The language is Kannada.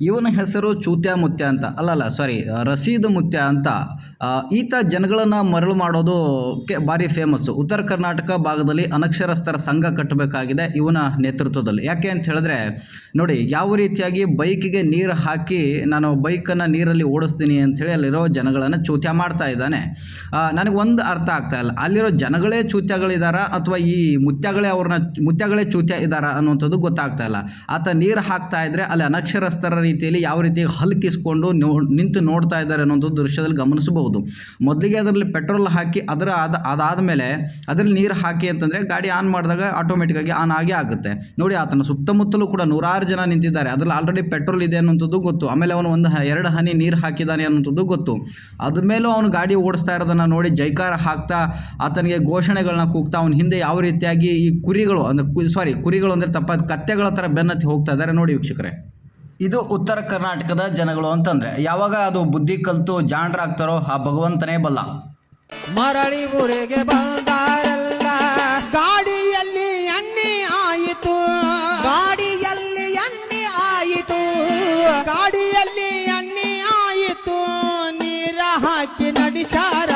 ಇವನ ಹೆಸರು ಚೂತ್ಯ ಮುತ್ಯ ಅಂತ. ಅಲ್ಲಲ್ಲ ಸಾರಿ ರಸೀದ್ ಮುತ್ಯ ಅಂತ. ಈತ ಜನಗಳನ್ನು ಮರಳು ಮಾಡೋದು ಕೆ, ಭಾರಿ ಫೇಮಸ್ಸು ಉತ್ತರ ಕರ್ನಾಟಕ ಭಾಗದಲ್ಲಿ ಅನಕ್ಷರಸ್ಥರ ಸಂಘ ಕಟ್ಟಬೇಕಾಗಿದೆ ಇವನ ನೇತೃತ್ವದಲ್ಲಿ. ಯಾಕೆ ಅಂತ ಹೇಳಿದ್ರೆ, ನೋಡಿ, ಯಾವ ರೀತಿಯಾಗಿ ಬೈಕಿಗೆ ನೀರು ಹಾಕಿ ನಾನು ಬೈಕನ್ನು ನೀರಲ್ಲಿ ಓಡಿಸ್ತೀನಿ ಅಂಥೇಳಿ ಅಲ್ಲಿರೋ ಜನಗಳನ್ನು ಚೂತ್ಯ ಮಾಡ್ತಾ ಇದ್ದಾನೆ. ನನಗೆ ಒಂದು ಅರ್ಥ ಆಗ್ತಾ ಇಲ್ಲ. ಅಲ್ಲಿರೋ ಜನಗಳೇ ಚೂತ್ಯಗಳಿದ್ದಾರಾ ಅಥವಾ ಈ ಮುತ್ಯಗಳೇ ಅವ್ರನ್ನ, ಮುತ್ಯಗಳೇ ಚೂತ್ಯ ಇದ್ದಾರಾ ಅನ್ನುವಂಥದ್ದು ಗೊತ್ತಾಗ್ತಾ ಇಲ್ಲ. ಆತ ನೀರು ಹಾಕ್ತಾ ಇದ್ರೆ ಅಲ್ಲಿ ಅನಕ್ಷರಸ್ಥರ ರೀತಿಯಲ್ಲಿ ಯಾವ ರೀತಿ ಹಲ್ಕಿಸ್ಕೊಂಡು ನಿಂತು ನೋಡ್ತಾ ಇದ್ದಾರೆ ಅನ್ನೋಂಥದ್ದು ದೃಶ್ಯದಲ್ಲಿ ಗಮನಿಸಬಹುದು. ಮೊದಲಿಗೆ ಅದರಲ್ಲಿ ಪೆಟ್ರೋಲ್ ಹಾಕಿ ಅದರ ಅದ ಅದಾದಮೇಲೆ ಅದರಲ್ಲಿ ನೀರು ಹಾಕಿ ಅಂತಂದರೆ ಗಾಡಿ ಆನ್ ಮಾಡಿದಾಗ ಆಟೋಮೆಟಿಕ್ಕಾಗಿ ಆನ್ ಆಗೇ ಆಗುತ್ತೆ. ನೋಡಿ ಆತನ ಸುತ್ತಮುತ್ತಲೂ ಕೂಡ ನೂರಾರು ಜನ ನಿಂತಿದ್ದಾರೆ. ಅದರಲ್ಲಿ ಆಲ್ರೆಡಿ ಪೆಟ್ರೋಲ್ ಇದೆ ಅನ್ನೋಂಥದ್ದು ಗೊತ್ತು. ಆಮೇಲೆ ಅವನು ಒಂದು ಎರಡು ಹನಿ ನೀರು ಹಾಕಿದ್ದಾನೆ ಅನ್ನೋಂಥದ್ದು ಗೊತ್ತು. ಅದ ಮೇಲೂ ಅವನು ಗಾಡಿ ಓಡಿಸ್ತಾ ಇರೋದನ್ನು ನೋಡಿ ಜೈಕಾರ ಹಾಕ್ತಾ ಆತನಿಗೆ ಘೋಷಣೆಗಳನ್ನ ಕೂಗ್ತಾ ಅವನ ಹಿಂದೆ ಯಾವ ರೀತಿಯಾಗಿ ಈ ಕುರಿಗಳು, ಅಂದರೆ ಸಾರಿ ಕುರಿಗಳು ಅಂದರೆ ತಪ್ಪ ಕತ್ತೆಗಳ ಥರ ಬೆನ್ನತ್ತಿ ಹೋಗ್ತಾ ಇದ್ದಾರೆ ನೋಡಿ ವೀಕ್ಷಕರೇ. ಇದು ಉತ್ತರ ಕರ್ನಾಟಕದ ಜನಗಳು ಅಂತಂದ್ರೆ ಯಾವಾಗ ಅದು ಬುದ್ಧಿ ಕಲಿತು ಜಾಣರಾಗ್ತಾರೋ ಆ ಭಗವಂತನೇ ಬಲ್ಲ. ಮರಳಿ ಊರಿಗೆ ಬಂದಾರಲ್ಲ. ಗಾಡಿಯಲ್ಲಿ ಎಣ್ಣೆ ಆಯಿತು. ಗಾಡಿಯಲ್ಲಿ ಎಣ್ಣೆ ಆಯಿತು. ಗಾಡಿಯಲ್ಲಿ ಎಣ್ಣೆ ಆಯಿತು. ನೀರ ಹಾಕಿ ನಡೆಸಾರ